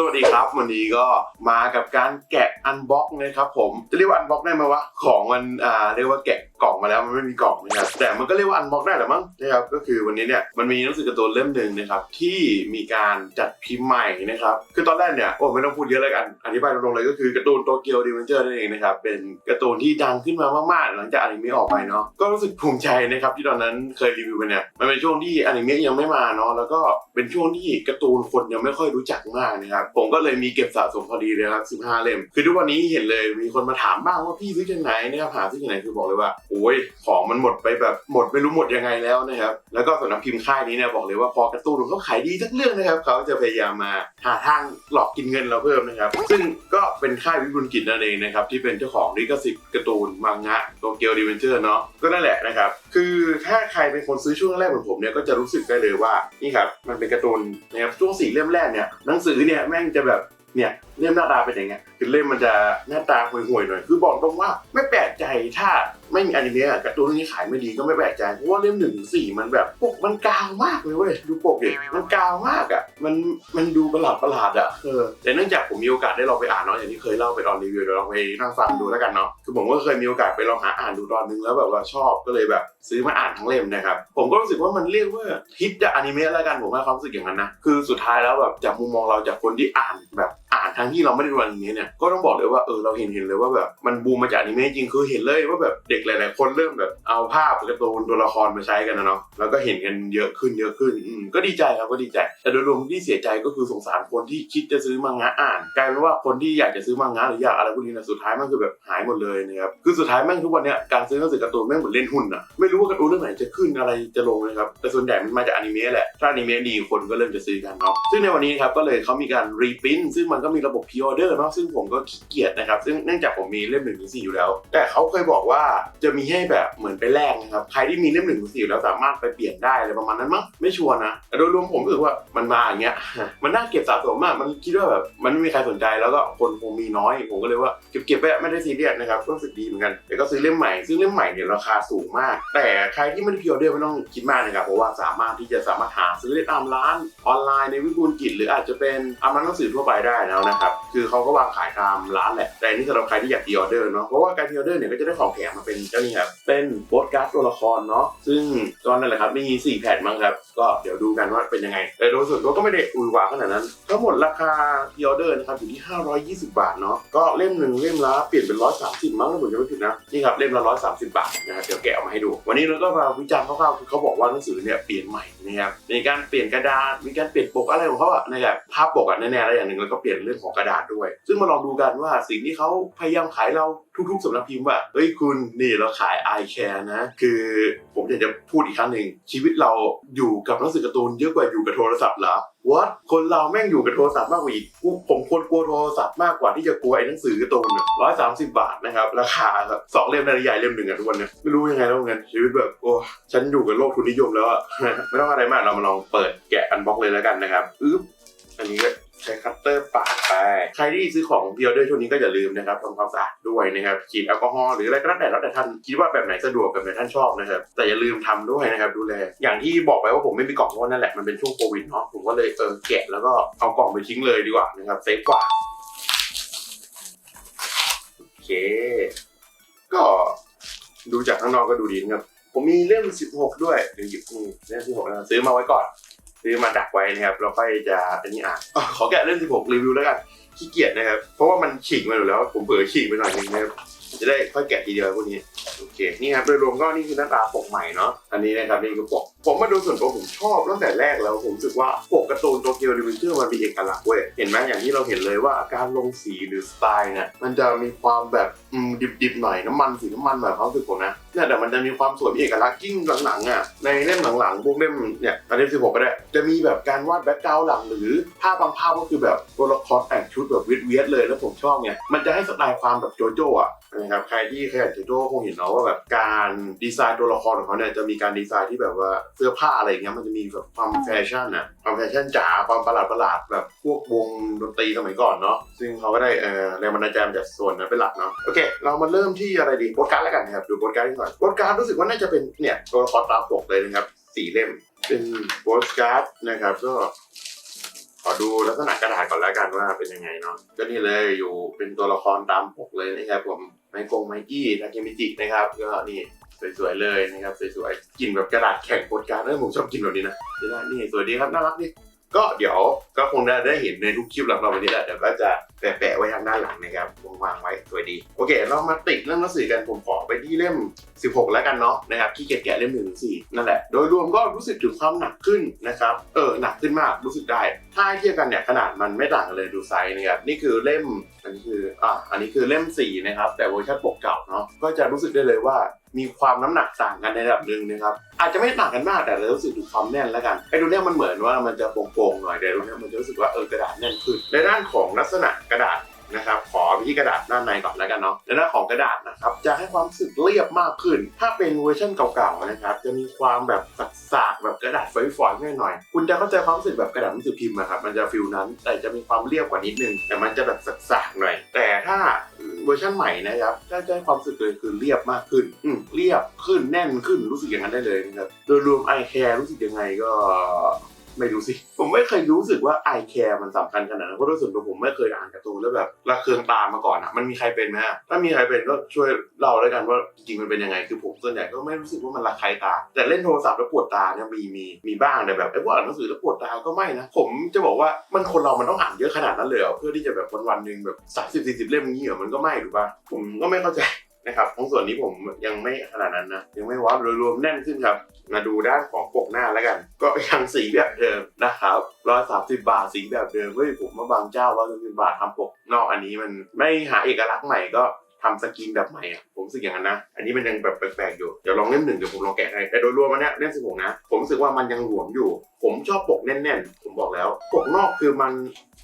สวัสดีครับ วันนี้ก็มากับการแกะอันบ็อกนะครับผมจะเรียกว่าอันบ็อกได้ไหมวะของมันอ่าเรียกว่าแกะกล่องมาแล้วมันไม่มีกล่องนะครับแต่มันก็เรียกว่าอันบ็อกได้แหละมั้งนะครับก็คือวันนี้เนี่ยมันมีหนังสือการ์ตูนเล่มหนึ่งนะครับที่มีการจัดพิมพ์ใหม่นะครับคือตอนแรกเนี่ยโอ้ไม่ต้องพูดเยอะเลยกันอธิบายตรงๆเลยก็คือการ์ตูนโตเกียวดีเวนเจอร์นั่นเองนะครับเป็นการ์ตูนที่ดังขึ้นมามากๆ หลังจากอนิเมะออกไปเนาะก็รู้สึกภูมิใจนะครับที่ตอนนั้นเคยรีวิวไปเนี่ยมันเป็นช่วงที่อนิเมะยังไม่มาเนาะแล้วก็เป็นช่วงที่การ์ตูนคนยังไม่ค่อยรู้จักมากนะครับผมก็เลยมีเก็บสะสมพอดีเลยครับ15 เล่ม คือทุกวันนี้เห็นเลยมีคนมาถามบ้างว่าพี่ซื้อจากไหนนะครับหาซื้อจากไหนคือบอกเลยว่าโอ้ยของมันหมดไปแบบหมดไม่รู้หมดยังไงแล้วนะครับ แล้วก็สำนักพิมพ์ค่ายนี้เนี่ยบอกเลยว่าพอการ์ตูนของเขาขายดีสักเรื่องนะครับ เขาจะพยายามมาหาทางหลอกกินเงินเราเพิ่มนะครับ ซึ่งก็เป็นค่ายวิบุญกิจนั่นเองนะครับ ที่เป็นเจ้าของลิขสิทธิ์การ์ตูนมังงะโตเกียวดีเวนเจอร์เนาะก็นั่นแหละนะครับ คือถ้าใครเป็นคนซื้อช่วงแรกเหมือนผมเนี่ยก็จะรู้สึกได้เลยว่านี่ครับมันเป็นการ์ตูนนะครับช่วงสี่เล่มแรกเนี่ยหนังสือเนี่ยแม่งจะแบบเนี่ย เล่มหน้าตาเป็นอย่างเงี้ยคือเล่มมันจะหน้าตาห่วยๆหน่อย คือบอกตรงว่าไม่แปลกใจถ้าไม่มีอนิเมะอะการ์ตูนเรื่องนี้ขายไม่ดีก็ไม่แปลกใจเพราะว่าเล่มหนึ่งถึงสี่มันแบบปกมันกาวมากเลยเว้ยดูปกดิมันกาวมากอะมันมันดูประหลาดประหลาดๆอะเออแต่เนื่องจากผมมีโอกาสได้ลองไปอ่านเนาะอย่างที่เคยเล่าไปตอนรีวิวเดี๋ยวลองไปนั่งฟังดูแล้วกันเนาะคือผมก็เคยมีโอกาสไปลองหาอ่านดูตอนนึงแล้วแบบว่าชอบก็เลยแบบซื้อมาอ่านทั้งเล่มนะครับผมก็รู้สึกว่ามันเรียกว่าฮิตจากอนิเมะแล้วกันผมให้ความรู้สึกอย่างนั้นนะคือสุดท้ายแล้วแบบจากมุมมองเราจากคนที่อ่านแบบอ่าน ทั้งที่เราไม่ได้ดูอนิเมะเนี่ยก็ต้องบอกเลยว่าเออเราเห็นเห็นเลยว่าแบบมันบูมมาจากอนิเมะจริงคือเห็นเลยว่าแบบเด็กหลาย ๆ คนเริ่มแบบเอาภาพการ์ตูนตัวละครมาใช้กันนะเนาะแล้วก็เห็นกันเยอะขึ้นเยอะขึ้นอืมก็ดีใจครับก็ดีใจ แต่โดยรวมที่เสียใจก็คือสงสารคนที่คิดจะซื้อมังงะอ่านกลายเป็นว่าคนที่อยากจะซื้อมังงะหรืออยากอะไรพวกนี้นะสุดท้ายมันคือแบบหายหมดเลยนะครับคือสุดท้ายแม่งทุกวันเนี้ยการซื้อหนังสือการ์ตูนแม่งเหมือนเล่นหุ้นอะไม่รู้ว่าการ์ตูนเรื่องไหนจะขึ้นอะไรจะลงนะครับแต่ส่วนใหญ่มันมาจากอนิเมะแหละถ้าอนิเมะดีคนก็เริ่มจะซื้อกันเนาะซึ่งในวันนี้ครับก็เลยเขามีการรีพิมพ์ซึ่งมันก็มีระบบพ r ออเดอร์เนาะซึ่งผมก็ขี้เกียจนะครับ ซึ่งเนื่องจากผมมีเล่มหนึ่งถึงสี่อยู่แล้ว แต่เขาเคยบอกว่าจะมีให้แบบเหมือนไปแลกนะครับ ใครที่มีเล่มหนึ่งถึงสี่อยู่แล้วสามารถไปเปลี่ยนได้อะไรประมาณนั้นมั้งไม่ชัวร์นะแต่โดยรวมผมรู้สึกว่ามันมาอย่างเงี้ยมันน่าเก็บสะสมมากมันคิดว่าแบบมันไม่มีใครสนใจแล้วก็คนคงมีน้อยผมก็เลยว่าเก็บเก็บไปไม่ได้ซีเรียสนะครับก็รู้สึกดีเหมือนกันแต่ก็ซื้อเล่มใหม่ซึ่งเล่มใหม่เนี่ยราคาสูงมาก แต่ใครที่ไม่ได้พิออเดอร์ไม่ต้องคิดมากนะครับเพราะว่าสามารถที่จะสามารถหาซื้อได้ตามร้านออนไลน์ในวิบูลกิจหรืออาจจะเป็นอามันหนังสือทั่วไปได้แล้วนะครับ คือเขาก็วางขายตามร้านแหละ แต่อันนี่สำหรับใครที่อยากพิออเดอร์เนาะ เพราะว่าการพิออเดอร์เนี่ยก็จะได้ของแถมมาเป็นเจ้านี่ครับเป็นโปสการ์ดตัวละครเนาะ ซึ่งตอนนั้นแหละครับมีสี่แผ่นมั้งครับ ก็เดี๋ยวดูกันว่าเป็นยังไง แต่โดยส่วนตัวก็ไม่ได้อุ่ยหวาขนาดนั้น ทั้งหมดราคาพิออเดอร์นะครับอยู่ที่ 520 บาทเนาะ ก็เล่มหนึ่งเล่มละเปลี่ยนเป็น 130 มั้งถ้าผมจำไม่ผิดนะ นี่ครับเล่มละ 130 บาทนะครับ เดี๋ยวแกะออกมาให้ดู วันนี้เราก็มาวิจารณ์คร่าวๆคือเขาบอกว่าหนังสือเนี่ยเปลี่ยนใหม่นะครับ ในการเปลี่ยนกระดาษ มีการเปลี่ยนปกอะไรของเขาอะนะครับภาพปกอะแน่ๆแล้วอย่างหนึ่งแล้วก็เปลี่ยนเรื่องของกระดาษด้วย ซึ่งมาลองดูกันว่าสิ่งที่เขาพยายามขายเราทุกๆสำนักพิมพ์ว่าเฮ้ยคุณนี่เราขาย i care นะ คือผมอยากจะพูดอีกครั้งหนึ่งชีวิตเราอยู่กับหนังสือการ์ตูนเยอะกว่าอยู่กับโทรศัพท์เหรอ what คนเราแม่งอยู่กับโทรศัพท์มากกว่าอีกผมควรกลัวโทรศัพท์มากกว่าที่จะกลัวไอ้หนังสือการ์ตูนร้อยสามสิบบาทนะครับ ราคาครับสองเล่มในใหญ่เล่มหนึ่งอะทุกวันเนี่ยไม่รู้ยังไงแล้วเงินชีวิตแบบโอ้ฉันอยู่กับโลกทุนนิยมแล้วอะไม่ต้องอะไรมากเรามาลองเปิดแกะอันบ็อกเลยแล้วกันนะครับอึ๊บอันนี้ก็ ใช้คัตเตอร์ปาดไป ใครที่ซื้อของพิออเดอร์ช่วงนี้ก็อย่าลืมนะครับทำความสะอาดด้วยนะครับฉีดแอลกอฮอล์หรืออะไรก็แล้วแต่แล้วแต่ท่านคิดว่าแบบไหนสะดวกแบบไหนท่านชอบนะครับแต่อย่าลืมทำด้วยนะครับดูแล อย่างที่บอกไปว่าผมไม่มีกล่องเพราะนั่นแหละมันเป็นช่วงโควิดเนาะผมก็เลยเออแกะแล้วก็เอากล่องไปทิ้งเลยดีกว่านะครับเซฟกว่าโอเคก็ดูจากข้างนอกก็ดูดีนะครับผมมีเล่ม 16 ด้วยเดี๋ยวหยิบนี่เล่ม16นะซื้อมาไว้ก่อน ซื้อมาดักไว้นะครับเราค่อยจะอันนี้อ่านขอแกะเล่ม16รีวิวแล้วกันขี้เกียจนะครับ เพราะว่ามันฉีกมาอยู่แล้วผมเผลอฉีกไปหน่อยนึงนะครับจะได้ค่อยแกะทีเดียวพวกนี้โอเคนี่ครับโดยรวมก็นี่คือหน้าตาปกใหม่เนาะอันนี้นะครับนี่คือปกผมมาดูส่วนตัวผมชอบตั้งแต่แรกแล้วผมรู้สึกว่าปกการ์ตูนโตเกียวดิวิเจอร์มันมีเอกลักษณ์เว้ยเห็นไหมอย่างที่เราเห็นเลยว่าการลงสีหรือสไตล์เนี่ยมันจะมีความแบบดิบๆหน่อยน้ำมันสีน้ำมันแบบเขามรู้สึกผมนะเนี่ยแต่มันจะมีความสวยมีเอกลักษณ์ยิ่งหลังๆอะในเล่มหลังๆพวกเล่มเนี่ยอันเล่ม16ก็ได้ จะมีแบบการวาดแบ็กกราวด์หลังหรือภาพบางภาพก็คือแบบตัวละครแต่งชุดแบบเวียดๆเลยแล้วผมชอบไงมันจะให้สไตล์ความแบบโจโจ้อะนะครับใครที่เคยอ่านโจโจ้คงเห็นเนาะว่าแบบการดีไซน์ตัวละครของเขาเนี่ยจะมีการดีไซน์ที่แบบว่าเสื้อผ้าอะไรอย่างเงี้ยมันจะมีแบบความแฟชั่นอะความแฟชั่นจ๋าความประหลาดประหลาดๆแบบพวกวงดนตรีสมัยก่อนเนาะซึ่งเขาก็ได้เอ่อแรงบันดาลใจมาจากส่วนนั้นเป็นหลักเนาะโอเค เรามาเริ่มที่อะไรดีโปสการ์ดแล้วกันนะครับดูโปสการ์ดก่อนโปสการ์ดรู้สึกว่าน่าจะเป็นเนี่ยตัวละครตามปกเลยนะครับสี่เล่ม เป็นโปสการ์ดนะครับ ก็ขอดูลักษณะกระดาษก่อนแล้วกันว่าเป็นยังไงเนาะก็นี่เลยอยู่เป็นตัวละครตามปกเลยนะครับผมไมโกงไมกี้ทาเคมิจินะครับก็นี่สวยๆเลยนะครับสวยๆกลิ่นแบบกระดาษแข็งโปรการ์ดเออผมชอบกินแบบนี้นะเวนะนี่สวยดีครับน่ารักดี ก็เดี๋ยวก็คงได้ได้เห็นในทุกคลิปหลังเราวันนี้แหละเดี๋ยวก็จะแปะไว้ทางด้านหลังนะครับวางไว้สวยดี โอเค เรามาติดเรื่องหนังสือกันผมขอไปที่เล่ม 16 แล้วกันเนาะนะครับที่เกียจแกะเล่มหนึ่งสี่นั่นแหละ โดยรวมก็รู้สึกถึงความหนักขึ้นนะครับเออหนักขึ้นมากรู้สึกได้ ถ้าเทียบกันเนี่ยขนาดมันไม่ต่างกันเลยดูไซส์นะครับนี่คือเล่ม อันนี้คืออะอันนี้คือเล่มสี่นะครับแต่เวอร์ชันปกเก่าเนาะก็จะรู้สึกได้เลยว่ามีความน้ำหนักต่างกันในระดับหนึ่งนะครับอาจจะไม่ต่างกันมากแต่เรารู้สึกถึงความแน่นแล้วกันไอ้ดูเนี่ยมันเหมือนว่ามันจะโป่งๆหน่อยแต่ดูเนี่ยมันจะรู้สึกว่าเออกระดาษแน่นขึ้นในด้านของลักษณะกระดาษ นะครับ ขอไปที่กระดาษด้านในก่อนแล้วกันเนาะในด้านของกระดาษนะครับ จะให้ความรู้สึกเรียบมากขึ้น ถ้าเป็นเวอร์ชันเก่าๆนะครับ จะมีความแบบสากๆแบบกระดาษฝอยๆหน่อยๆคุณจะเข้าใจความรู้สึกแบบกระดาษหนังสือพิมพ์นะครับ มันจะฟิลนั้น แต่จะมีความเรียบกว่านิดนึง แต่มันจะแบบสากๆหน่อย แต่ถ้าเวอร์ชันใหม่นะครับก็จะให้ความรู้สึกเลยคือเรียบมากขึ้น อืเรียบขึ้นแน่นขึ้นรู้สึกอย่างนั้นได้เลยนะครับ โดยรวมไอแคร์รู้สึกยังไงก็ ไม่รู้สิ ผมไม่เคยรู้สึกว่า I care มันสำคัญขนาดนั้นเพราะโดยส่วนตัวผมไม่เคยอ่านการ์ตูนแล้วแบบระเคืองตามาก่อนอะมันมีใครเป็นไหมอะถ้ามีใครเป็นก็ช่วยเล่าแล้วกันว่าจริงมันเป็นยังไงคือผมส่วนใหญ่ก็ไม่รู้สึกว่ามันระคายตา แต่เล่นโทรศัพท์แล้วปวดตาเนี่ยมีมีมีบ้างแต่แบบไอ้พวกอ่านหนังสือแล้วปวดตาก็ไม่นะผมจะบอกว่ามันคนเรามันต้องอ่านเยอะขนาดนั้นเลยเหรอเพื่อที่จะแบบวันวันๆหนึ่งแบบสามสิบสี่สิบเล่มนี้เหรอมันก็ไม่ถูกป่ะผมก็ไม่เข้าใจนะครับของส่วนนี้ผมยังไม่ขนาดนั้นนะยังไม่ว้าโดยรวมแน่นขึ้นครับ มาดูด้านของปกหน้าแล้วกัน ก็ยังสีแบบเดิมนะครับร้อยสามสิบบาทสีแบบเดิมเฮ้ยผมมาบางเจ้าร้อยสามสิบบาททำปกนอกอันนี้มันไม่หาเอกลักษณ์ใหม่ก็ ทำสกรีนแบบใหม่อะผมรู้สึกอย่างนั้นนะ อันนี้มันยังแบบแปลกๆอยู่ เดี๋ยวลองเล่มหนึ่งเดี๋ยวผมลองแกะให้แต่โดยรวมมันเนี้ยเล่มสิบหกนะ ผมรู้สึกว่ามันยังหลวมอยู่ ผมชอบปกแน่นๆ ผมบอกแล้ว ปกนอกคือมัน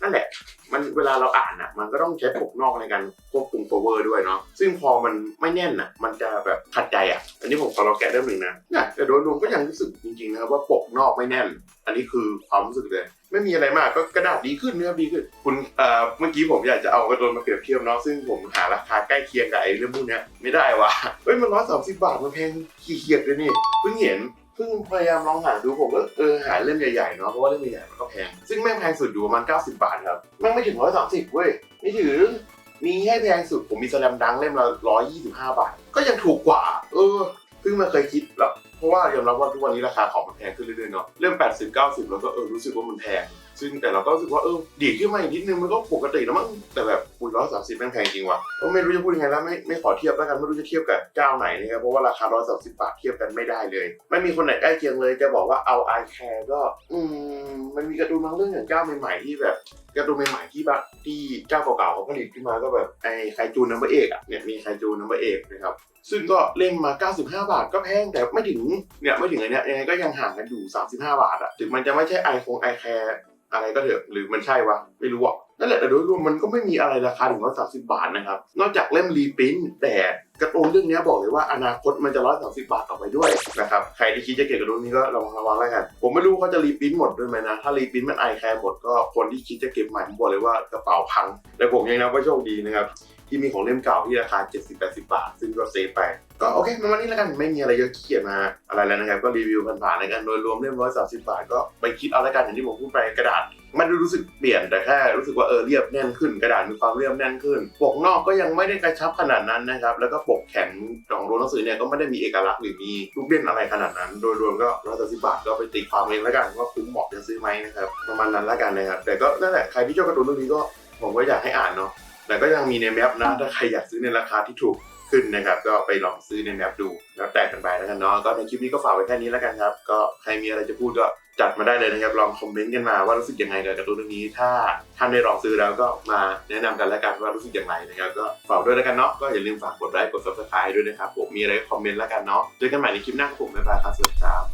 นั่นแหละ มันเวลาเราอ่านอะ มันก็ต้องใช้ปกนอกในการควบคุม cover ด้วยเนาะ ซึ่งพอมันไม่แน่นอะ มันจะแบบขัดใจอะ อันนี้ผมขอเราแกะเริ่มหนึ่งนะเนี่ยแต่โดยรวมก็ยังรู้สึกจริงๆนะครับว่าปกนอกไม่แน่น อันนี้คือความรู้สึกเลยไม่มีอะไรมากก็กระดาษดีขึ้นเนื้อดีขึ้น คุณเอ่อเมื่อกี้ผมอยากจะเอากระโดนมาเปรียบเทียบเนาะซึ่งผมหาราคาใกล้เคียงกับไอ้เรื่องพวกเนี้ยไม่ได้ว่ะเฮ้ยมันร้อยสามสิบบาทมันแพงขี้เกียจเลยนี่เพิ่งเห็นเพิ่งพยายามลองหาดูผมก็เออหาเล่มใหญ่ๆเนาะเพราะว่าเล่มใหญ่ๆมันก็แพง ซึ่งแม่งแพงสุดอยู่ประมาณ90 บาทครับแม่งไม่ถึง130เว้ยไม่ถึงมีให้แพงสุดผมมีสแลมดังเล่มละ125 บาท ก็ยังถูกกว่า เออเพิ่งมาเคยคิดแล้ว ราะว่ายอมรับว่าทุกวันนี้ราคาของมันแพงขึ้นเรื่อยๆเนาะเริ่ม 80 90 แล้วก็เออรู้สึกว่ามันแพง ซึ่งแต่เราก็รู้สึกว่าเออดีขึ้นมาอีกนิดนึงมันก็ปกติแล้วมั้งแต่แบบอุ้ยร้อยสามสิบแม่งแพงจริงว่ะก็ไม่รู้จะพูดยังไงแล้วไม่ไม่ขอเทียบแล้วกันไม่รู้จะเทียบกับเจ้าไหนนะครับเพราะว่าราคาร้อยสามสิบบาทเทียบกันไม่ได้เลย ไม่มีคนไหนใกล้เคียงเลยจะบอกว่าเอา i care ก็อืมมันมีการ์ตูนบางเรื่องอย่างเจ้าใหม่ๆที่แบบการ์ตูนใหม่ๆที่แบบที่เจ้าเก่าๆเขาผลิตขึ้นมาก็แบบไอ้ไคจูนนัมเบอร์เอกอะเนี่ยมีไคจูนนัมเบอร์เอกนะครับ ซึ่งก็เล่มมา 95 บาทก็แพงแต่ไม่ถึงเนี่ยไม่ถึงอันเนี้ยยังไงก็ยังห่างกันอยู่ 35 บาทอะถึงมันจะไม่ใช่ไอโฟนไอแคร์อะไรก็เถอะหรือมันใช่วะไม่รู้อะนั่นแหละแต่โดยรวมมันก็ไม่มีอะไรราคาถึง130บาทนะครับ นอกจากเล่มรีพินแต่กร์ตูนเรื่องเนี้ยบอกเลยว่าอนาคตมันจะ130บาทต่อไปด้วยนะครับใครที่คิดจะเก็บกร์ตูนนี้ก็ระวังระวังแล้วกันผมไม่รู้เขาจะรีพินหมดด้วยไหมนะ ถ้ารีพินมันไอแคร์หมดก็คนที่คิดจะเก็บใหม่ผมบอกเลยว่ากระเป๋าพังแต่ผมยังนับว่าโชคดีนะครับ ที่มีของเล่มเก่าที่ราคา 70-80 บาท ซึ่งก็เซฟไป ก็โอเคมันวันนี้แล้วกันไม่มีอะไรเยอะเกียจมาอะไรแล้วนะครับ ก็รีวิวผ่านๆแล้วกันโดยรวมเล่ม 130 บาท ก็ไปคิดเอาแล้วกันอย่างที่ผมพูดไปกระดาษมันรู้สึกเปลี่ยนแต่แค่รู้สึกว่าเออเรียบแน่นขึ้น กระดาษมีความเรียบแน่นขึ้น ปกนอกก็ยังไม่ได้กระชับขนาดนั้นนะครับแล้วก็ปกแข็งของตัวหนังสือเนี่ยก็ไม่ได้มีเอกลักษณ์หรือมีลูกเล่นอะไรขนาดนั้น โดยรวมก็130บาทก็ไปตีความเองแล้วกันว่าคุ้มเหมาะจะซื้อไหมนะครับประมาณนั้นแล้วกันนะครับแต่ก็นั่นแหละใครที่ชอบการ์ตูนเรื่องนี้ก็ผมก็อยากให้อ่านเนาะ แต่ก็ยังมีในแมปนะ ถ้าใครอยากซื้อในราคาที่ถูกขึ้นนะครับ ก็ไปลองซื้อในแมปดูแล้วแต่กันไปแล้วกันเนาะก็ในคลิปนี้ก็ฝากไว้แค่นี้แล้วกันครับ ก็ใครมีอะไรจะพูดก็จัดมาได้เลยนะครับ ลองคอมเมนต์กันมาว่ารู้สึกยังไงกับการ์ตูนเรื่องนี้ ถ้าท่านได้ลองซื้อแล้วก็มาแนะนำกันแล้วกันว่ารู้สึกอย่างไรนะครับ ก็ฝากด้วยแล้วกันเนาะ ก็อย่าลืมฝากกดไลค์ กด subscribe ด้วยนะครับ ผมมีอะไรก็คอมเมนต์แล้วกันเนาะ เจอกันใหม่ในคลิปหน้าครับผมบ๊ายบายครับสวัสดีครับ